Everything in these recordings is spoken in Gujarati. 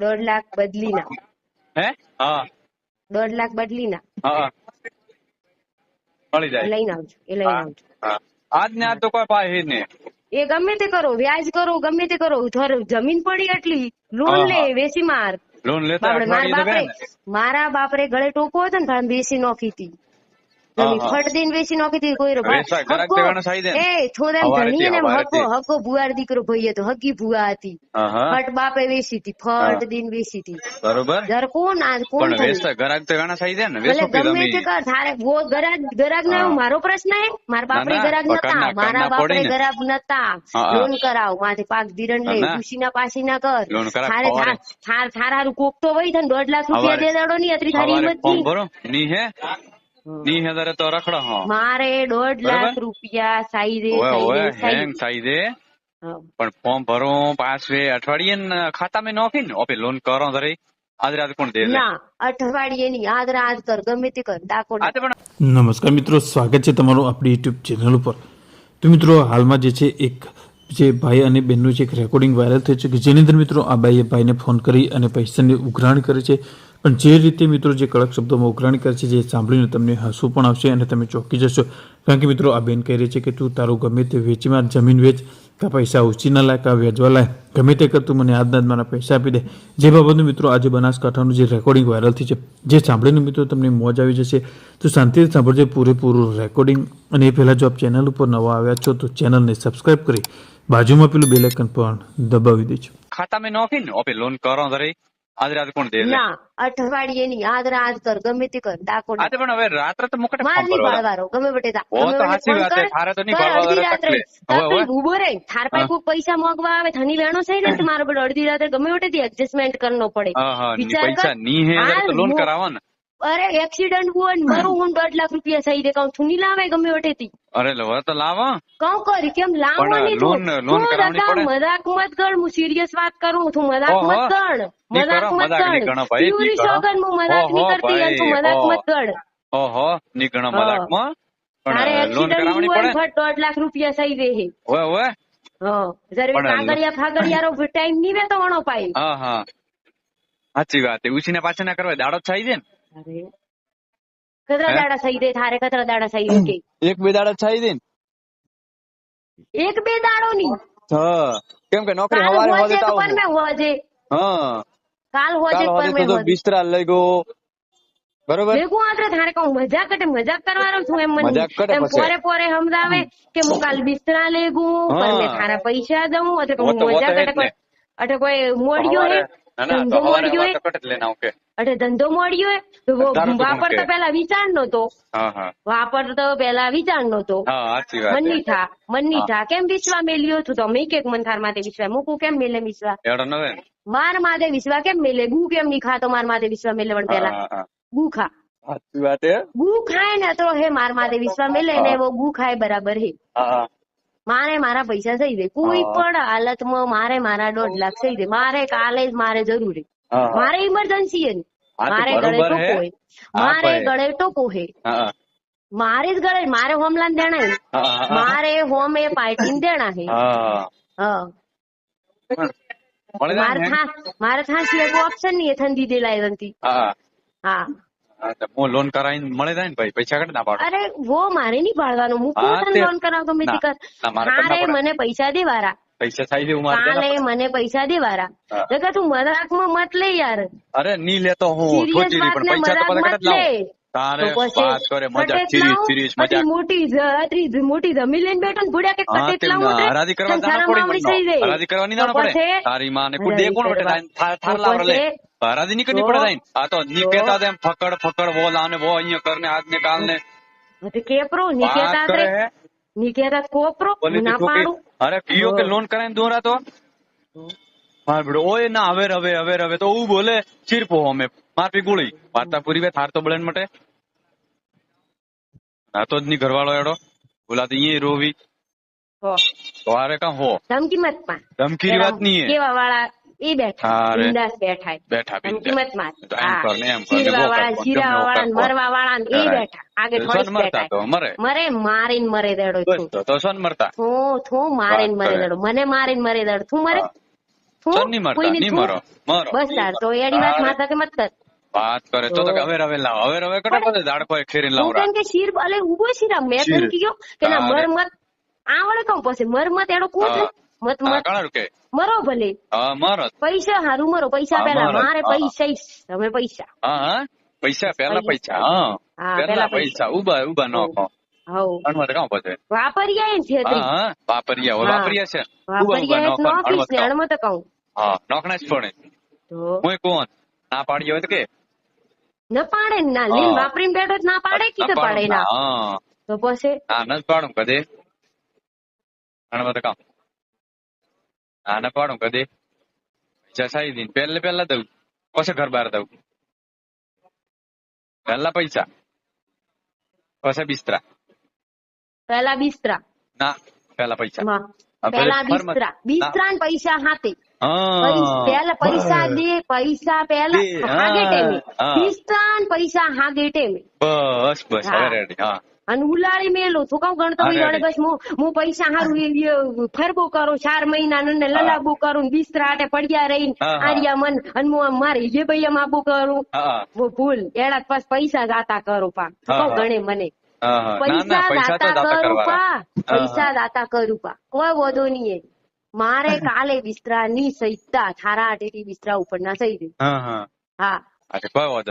દોઢ લાખ બદલીના. હે? હા. દોઢ લાખ બદલીના. હા. મળી જાય. લઈને આવજો એ લઈને આવજો. આજ ને આજ તો કોઈ પાસે નહીં. એ ગમે તે કરો વ્યાજ કરો ગમે તે કરો. જમીન પડી એટલી. લોન લે વેસી માર. લોન લેતા મારા બાપરે મારા બાપરે ગળે ટોપો હતો ને ભાઈ વેચી નોખી હતી. ફટ દઈને વેચી નોખી હતી કોઈ રો ભાઈ. વેચવા ઘરાક હક્કો- જવાનો સાઈ દે. ને. એ થોડા ધણીએ ને ભુવાર દીકરો ભાઈ હતો હકી ભુવા હતી. ફટ બાપે વેચી હતી ફટ દઈને વેચી હતી બરોબર. કોણ આ કોણ તો ઘણા દે ને. ભલે ગમે તે કર તારે વો ગરાગ ગરાગ ના મારો પ્રશ્ન હે. મારા બાપરે ગરાગ નતા. મારા બાપરે ગરાગ નતા. લોન કરાવ. માથે પાક ધીરણ લે. ખુશી ના. પાસી ના કર. થારે થાર થાર થાર હારું કોક તો વઈ થને દોઢ લાખ રૂપિયા દે દાડો ની અત્રી થારી હિંમતની હે. ની હે તો રખડો હો. મારે દોઢ લાખ રૂપિયા સાઈઝે સાઈઝે હેંગ સાઈ દે હા. પણ ફોર્મ ભરો પાછવે અઠવાડિયે ને ખાતામાં નોખી ને? ઓપે લોન કરો ધરી આજ રાત કોણ દે ના અઠવાડિયે ની આદ રાત કર ગમે તે કર ડાકો આ તો પણ નમસ્કાર મિત્રો સ્વાગત છે તમારું આપણી યુટ્યુબ ચેનલ ઉપર. તો મિત્રો હાલમાં જે છે એક જે ભાઈ અને બહેનનું જે એક રેકોર્ડિંગ વાયરલ થયું છે કે જેની અંદર મિત્રો આ ભાઈએ ભાઈને ફોન કરી અને પૈસાની ઉઘરાણ કરે છે. પણ જે રીતે મિત્રો જે કડક શબ્દોમાં ઉઘરાણી કરે છે, જે સાંભળીને તમને હસવું પણ આવશે અને તમે ચોંકી જશો. કારણ કે મિત્રો આ બેન કહી રહી છે કે, તું તારું ગમે તે વેચીમાં જમીન વેચ, કાં પૈસા ઓછી ના લાય, કાં વેચવા લાય. ગમે તે કર, તું મને આજના મારા પૈસા આપી દે. જે બાબતનું મિત્રો આજે બનાસકાંઠાનું જે રેકોર્ડિંગ વાયરલ થઈ છે, જે સાંભળીને મિત્રો તમને મોજ આવી જશે. તો શાંતિથી સાંભળજો, પૂરેપૂરું રેકોર્ડિંગ અને એ પહેલાં જો આપ ચેનલ ઉપર નવા આવ્યા છો, તો ચેનલને સબસ્ક્રાઇબ કરી બાજુમાં પેલું બેલેકન પણ દબાવી દેજો. ખાતામાં નોખી ઓપે લોન કરો ધરી આજ રાત કોણ દે? ના અઠવાડિયે ની આદ રાત કર ગમે તે કર ડાકો આ તો પણ હવે રાત્રે તો મુકટે માર ભરવા પાડવાનો ગમે બટે તા. ઓ તો બટે ફોન વાત. છે. થારે તો વાળા રાત્રે. તકલીફ. હવે, ઊભો રહે. થાર પાસે કોઈ પૈસા માંગવા આવે થની બહેનો છે ને તો મારો બેટો અડધી રાત્રે ગમે વટેથી એડજસ્ટમેન્ટ કરનો પડે હા હા ની વિચાર પૈસા ની હે તો લોન મો- ને અરે એક્સિડન્ટ હોય ને મારું હું દોઢ લાખ રૂપિયા સહી દે કહું છું નહીં લાવે ગમે વટેથી અરે લવ તો લાવા. કહું કરી કેમ લાવો લોન- તું લોન તું રકા પડે. મજાક મત કર હું સિરિયસ વાત કરું તું મજાક મત કર મજાક મત કર. ગણો પ્યુરી કરો. હું મજાક નહીં કરતી અને તું મજાક મત કર. ઓહો ની ઘણા મજાકમાં લોન એક્સિડન્ટ હોય પડે? ફટ દોઢ લાખ રૂપિયા સહી દે હે ઓય ઓય પણ કાગળિયા ફાગળિયારો ટાઈમ નહીં વેતો વણો પાય. હા હા. સાચી વાત ઉછીને પાછા ના કરવા દાડો થાય છે ને. અરે. કતરા દાડા સહી દે થારે કતરા દાડા સહી દે કે? એક બે દાડો એક બે ની હા. કેમ કે નોકરી હવારે હોજે તો પણ મે હોજે. હા. કાલ હોજે પણ મે હોજે. બિસ્તરા લઈ ગયો. બરોબર? ભેગું આંતરે થારે કહું મજાક કટે મજાક કરવાનો છું એમ મને. મજાક કટે પોરે પોરે સમજાવે કે હું કાલ બિસ્તરા લઈ પર પણ મે થારા પૈસા દઉં એટલે મજાક કટે અટે કોઈ મોડ્યો હે ના ના તો હવારે કટ લેના ઓકે અટે ધંધો મળ્યો તો વાપરતો? પેલા વિચાર નતો વાપરતો પેલા વિચાર નતો મનની થા મનની. થા કેમ વિશ્વા મેલ્યો તું તમે કે મન થાર માથે વિશ્વા મૂકું કેમ મેલે વિશ્વા ન ને? માર માથે વિશ્વા કેમ મેલે? ગુ કેમ નહીં ખાતો માર માથે વિશ્વા મેલે પણ પેલા ગુ ખા. સાચી વાત હે ગુ ખાય ને તો હે માર માથે વિશ્વા મેલે ને હા. વો ગુ ખાય બરાબર હે. મારે મારા પૈસા થઈ દે કોઈ. પણ હાલતમાં મારે મારા દોઢ લાખ થઈ દે મારે કાલે જ મારે જરૂરી. મારે ઇમરજન્સી હે તો મારે ગળે ટોકો હે. મારે. ગળે ટોકો હે. મારે જ ગળે મારે હોમલાન દેણા હે. મારે હોમે પાર્ટી દેણા હે. મારે થા મારે થા સિવાય કોઈ ઓપ્શન નહીં ઠંડી દેલા લાયરનથી હા તો લોન કરાવીને મળે જાય ને ભાઈ? પૈસા કટ ના પાડો. અરે વો મારે નહીં પાડવાનો. હું કોણ લોન કરાવતો મેં ના, કર? મારે. મને પૈસા દેવારા. પૈસા થાય છે એવું મારે દેના મને પૈસા દેવારા હા. તો કે તું મજાકમાં મત લે યાર. અરે ની લેતો હું. વાત પણ પૈસા તો બધા કટ તારે વાત કરે મજાક સિરીઝ સિરીઝ મજાક. મોટી જ- મોટી જમી લઈને બેઠો ને ભૂડ્યા કે હા તેમ લાવું હરાજી કરવા સંસારમાં પડે. હરાજી કરવાની તો ના પડે તારી માં ને કુડે કોણ બેઠે થાર થાર તો લે. હરાજી ની કની પડે તાઈને. આ તો ની કેતા એમ ફકડ ફકડ વો લાને વો અહીંયા કરને આજ ને કાલ ને તો હે નિકેતા કોપરો ના પાડું અરે પીઓ કે લોન કરાઈને દોરા તો માર બેડો ઓય ના હવે હવે હવે હવે તો હું બોલે ચીરપો અમે માર પી ગોળી વાર્તા પૂરી વે થાર તો બળન મટે ના તો જ ની ઘરવાળો એડો બોલા તો અહીંયા રોવી હો. તો આરે કા હો ધમકી મત પા ધમકી વાત નહીં કેવા વાળા એ બેઠા બિંદાસ બેઠા હે. બેઠા કિંમત મત માર. તો એમ હા. કર ને એમ કર ને ચીરવા વો કર, વાળા જીરા વાળા મરવા વાળા ને એ બેઠા. આગળ સન મરતા બેઠા મરે મરે મારીને મરે દેડો તો તો મરતા થું થું મારીને મરે દેડો. મને મારીને મરે દેડો. તું મરે? હા. બસ તાર તો એડી વાત. માથા કે મત કર. વાત કરે તો તો હવે રવે લાવ. હવે રવે કટો બધે દાડકો એક ફેરીને લાવ કેમ કે શીર અલે ઊભો શીરા મેં તને શીર. કીધું કે ના. મર મત આવડે કમ પછી મર મત એડો કોણ હા. મત મત મરો ભલે. મરો. પૈસા હારું મરો પૈસા પેલા મારે. પૈસા. તમે પૈસા. હા પૈસા પેલા પૈસા. હા. પેલા પૈસા. ઊભા ઊભા નો હવ. હા વાપરિયા હોય વાપરિયા છે. ઓફિસ અણમત કહું હા નોખના જ પડે હું કોણ? ના પાડી હોય તો કે? ન પાડે ના લીન વાપરીને બેઠો તો ના પાડે કીધું ના પાડે. પાડું ના તો પછી? હા ન પાડું કદી. કામ. હા ન પાડું કદી. જસાઈ દીન પહેલે પહેલા દઉં પછી ઘર બહાર દઉં. પહેલા પૈસા પછી બિસ્તરા. પેલા બિસ્તરા. ના પહેલા પૈસા. ફરમત. બિસ્તરા. બિસ્તરા ને પૈસા હાથે. પેલા પૈસા દે પૈસા પેલા હાગે ટેમે બિસ્તરા ને પૈસા હાગે ટેમે બસ બસ હા. અને ઉલાળી મેલું. તું કઉ ગણતો હા, બસ હું પૈસા હારું ફરબો કરું ચાર મહિના ને લલાબો કરું બિસ્તરા આટે પડ્યા રહીને હા, હા. આર્યા મન અને હું મારે જે ભાઈ આબુ કરું. ભૂલ. એડા પાસ પૈસા જાતા કરું પા. હા. ગણે મને. પૈસા દાતા દાતા કરું પા. પૈસા દાતા કરું પા. કોઈ વધો નહીં. મારે કાલે બિસ્તરા ની સહિતા થારા આટેથી બિસ્તરા ઉપર ના સહી દે. હા હા.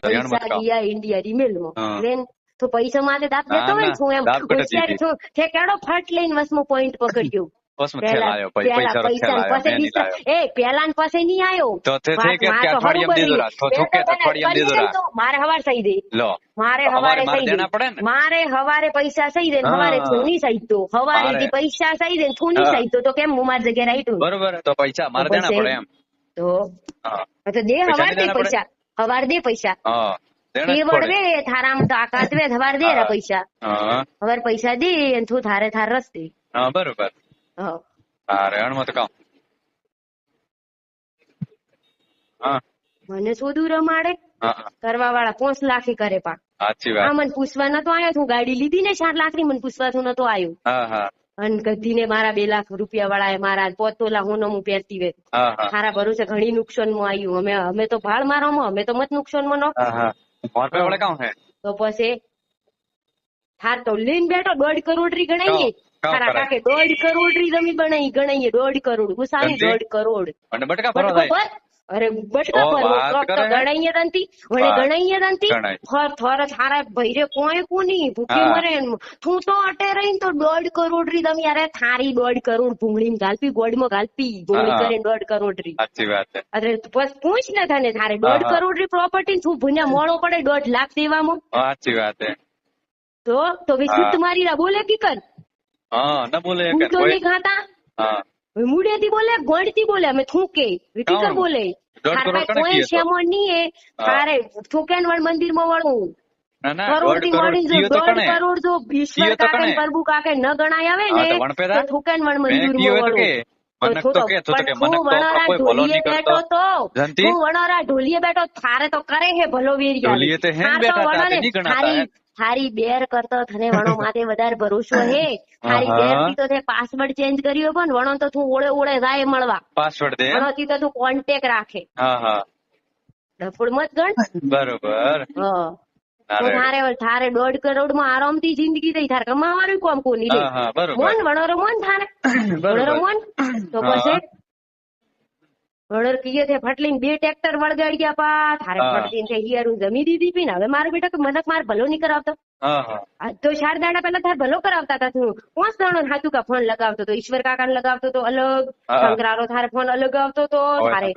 પૈસા ગયા ઇન્ડિયા રિમેલ. માં તો પૈસા માટે દાપ દેતો હોય છું એમ હોશિયાર છું. છે કેડો ફટ લઈને વસમો પોઈન્ટ પકડ્યો. મારે હવાર સહી દે. મારે હવારે સહી દે. મારે હવારે પૈસા સહી દે ને હા. હવારે તું નહીં સહી તો હવારે પૈસા સહી દે ને તું નહીં સહી તો તો કેમ હું મારી જગ્યાએ રાઈટું બરોબર તો પૈસા મારે દેના પડે એમ. તો દે હવાર દે પૈસા. હવાર દે પૈસા. દે રા પૈસા. હા. પૈસા દે અને તું થારે થાર રસ્તી. હા બરોબર. હા. હા મત કામ. હા. મને શોધું રમાડે. કરવા વાળા પાંચ લાખે કરે પા સાચી વાત. મને પૂછવા નતો આવ્યો હું ગાડી લીધી ને ચાર લાખની મને પૂછવા તું નતો આવ્યો હા હા. અને ગધીને મારા બે લાખ રૂપિયા વાળા એ મારા પોત તોલા હું હું પહેરતી વે હા હા. મારા ભરોસે ઘણી નુકસાનમાં આવ્યું અમે અમે તો ભાળ મારો અમે તો મત નુકસાનમાં નો મોર પે વળે કામ હે? તો પછી થાર તો લઈને બેઠો દોઢ કરોડ રી ગણાઈએ તારા કાકે દોઢ કરોડ રી જમીન બનાવી ગણાઈએ દોઢ કરોડ. ગુસાની દોઢ કરોડ. અને બટકા પર અરે બટકા પર? ગણાઈએ દંતી વડે ગણાઈએ દંતી ગણાય. થર થર થારા ભૈરે કોઈ કોની ભૂખે. મરે. તું તો અટે રહીને તો દોઢ કરોડ રી તમે યાર થારી દોઢ કરોડ ભૂંગળી ગાલપી ગોળમાં ગાલપી ભૂંગળી હા. કરીને દોઢ કરોડ રી સાચી વાત અરે બસ પૂછ ને તને થારે દોઢ કરોડ રી પ્રોપર્ટી તું ભૂન્યા મોડો પડે દોઢ લાખ દેવામાં સાચી વાત તો તો હા. તમારી બોલે કી કર હા ન બોલે કે કોઈ ખાતા હા મુડેથી બોલે ગોળથી બોલે અમે થૂકે. વિટીકર? બોલે. તાર કોઈ શેમણ? નહીં એ. તારે થૂકેન વળ મંદિરમાં વળવું. ના ના કરોડ મળી જો કીયો તો દોઢ કરોડ જો ઈશ્વર કાકે પ્રભુ કાકે ન ગણાય આવે ને તો વણપેરા? મંદિરમાં વળવું. ઢોલીએ બેઠો થારે તો કરે હે ભલો વેરિયા ઢોલીએ તો હેન બેઠા તા, નહીં ગણાતા થારી હે. થારી બેર કરતો થને વણો માથે વધારે ભરોસો હે. હારી બેરથી તો તે પાસવર્ડ ચેન્જ કર્યો પણ વણો તો તું ઓળે ઓળે જાય મળવા. પાસવર્ડ દે વણો થી તો તું કોન્ટેક રાખે. હા હા ડફોડ મત ગણ. બરોબર. હા. ના તો રે. થારે થારે દોઢ કરોડમાં આરામથી જિંદગી થઈ. થારે કમાવાનું કોમ કોની બરોબર. મોન વણોરો મોન થારે. વણોરો મોન તો પછી વણોર કીએ છે ફટલીને બે ટ્રેક્ટર વળગાડી ગયા પા થારે હા. ફટલીને તે હિયારું જમી દીધી પી ને. હવે મારો બેટા કે મનક માર ભલો નહીં કરાવતો. હા હા. તો ચાર દાડા પહેલા તાર ભલો કરાવતા હતા તું. પાંચ દાડો હાથું કા ફોન લગાવતો તો? ઈશ્વર કાકા લગાવતો તો અલગ. હા. શંકરારો થારે ફોન અલગ આવતો તો. થારે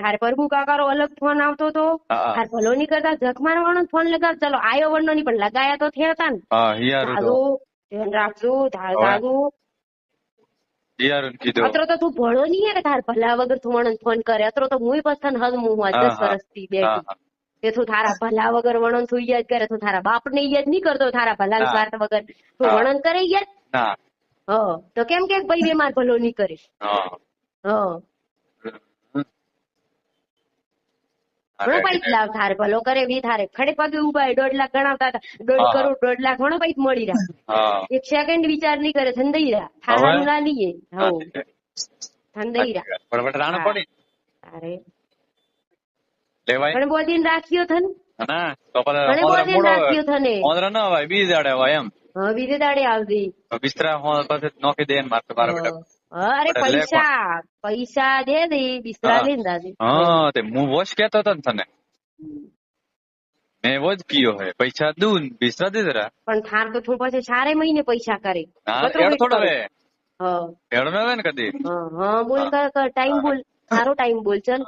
થારે પ્રભુ કાકારો અલગ ફોન આવતો તો. હા. થાર ભલો નહીં કરતા જખ મારવાનો ફોન લગાવ. ચલો આયો વણનો નહીં પણ લગાયા તો થયા હતા ને. હા રાખજો. ધાગુ. કીધું. અત્રો તો તું ભણો નહીં યાર તાર ભલા વગર તું વણન ફોન કરે. અત્રો તો મુય પસંદ હદ હું આ હા, દસ વર્ષથી બેઠી. કે તું તારા ભલા વગર વણન તું યાદ કરે તું તારા બાપ ને યાદ નહીં કરતો તારા ભલા હા. સ્વાર્થ વગર તું વણન કરે યાદ? હ. તો કેમ કે ભાઈ બે માર ભલો નહીં કરીશ હા. ઘણો પૈસા લાવ થારે ભલો કરે બી થારે ખડે પગે ઊભા હોય, દોઢ લાખ ગણાવતા હતા. દોઢ કરોડ દોઢ લાખ ઘણો પૈસા મળી રહ્યા. એક સેકન્ડ વિચાર નહીં કરે ધંધાઈ રહ્યા. હવે? ના લઈએ હવ સાચી છે. ઠંડઈરા પણ વટરાણ હા. પડી અરે. લેવાય? પણ બોધીને રાખ્યો થન ના. તો રાખ્યો થને ઓંદરા ના હોય બીજ દાડે હોય એમ. હા બીજે દાડે આવતી બિસ્તરા હો પછી નોખી દે ને મારતો બાર બેટા અરે પૈસા પૈસા દે દે બિસ્તરા હા. લઈને દાદી. હા તે હું વોશ કેતો હતો ને તને. મેં वो જ કીયો હે. પૈસા દૂન ને બિસ્તરા દે જરા. પણ થાર તો થોડું પછી ચારે મહિને પૈસા કરે. હા એડ થોડો કરે? હે હા. એડ ના ને કદી. હા, બોલ કર ટાઈમ બોલ. સારો ટાઈમ બોલ ચલ.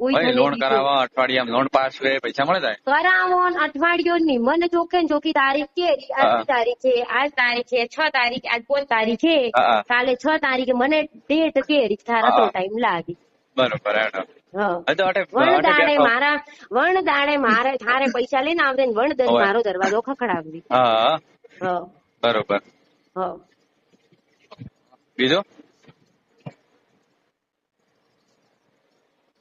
લોન કરાવવા અઠવાડિયા લોન પાસ હોય પૈસા મળે જાય? કરાવો અઠવાડિયો ની મને ચોખ્ખે ને તારીખ કે આજ તારીખ છે આજ તારીખ છે છ તારીખ આજ પાંચ તારીખ છે. કાલે છ તારીખે મને ડેટ કે તારા તો ટાઈમ લાગે. બરોબર. મારા વણ દાડે મારે થારે પૈસા લઈને આવજે ને વણ દન મારો દરવાજો હા બરોબર. બીજો હા હા નહીં પણ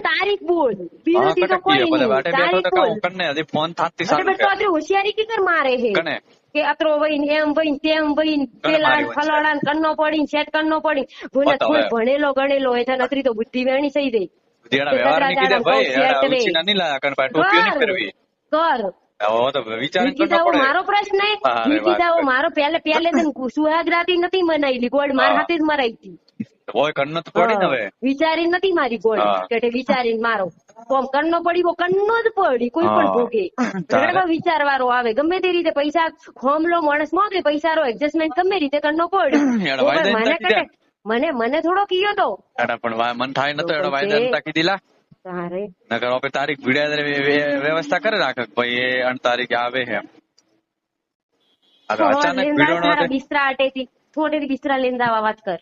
તારીખ બોલ. બીજું તો કોઈ નહીં. તારીખ કાઉ કરને હજી ફોન થાતી અરે હોશિયારી મારે કને કે અત્રો વહીન એમ વહીન તેમ વહીન પેલા મારી વાત છે. ફલાણા ને કન્નો પડી સેટ કન્નો પડી ભૂલે કોઈ ભણેલો ગણેલો હોય તો બુદ્ધિ વેણી થઈ ગઈ જેના વ્યવહારની કીધે ભાઈ ઉછીના લાયા કણ કર મારો પ્રશ્ન હે હા. મારો પેલે પેલે દિન સુહાગ રાતી નથી મનાયેલી. ગોળ મારા હા. હાથે જ મરાઈ હતી. હોય કન્નો તો પડી ને હવે. વિચારી નથી મારી ગોળી. કે વિચારીને મારો. કોમ કન્નો પડી વો કન્નો જ પડી કોઈ પણ ભોગે. વિચારવાળો આવે ગમે તે રીતે પૈસા ખોમલો માણસ મોકલે પૈસા રો એડજસ્ટમેન્ટ ગમે રીતે કન્નો પડી. મને કટે. મને મને થોડો કીયો તો. પણ મન થાય નતો એડા વાયદા નતા કીધીલા. તારે. નકર ઓપે તારીખ ભીડ્યા વ્યવસ્થા કરે રાખ ભાઈ એ અણ તારીખ આવે હે અચાનક ભીડો બિસ્તરા આટેથી. થોડેથી બિસ્તરા લેંદાવા વાત કર.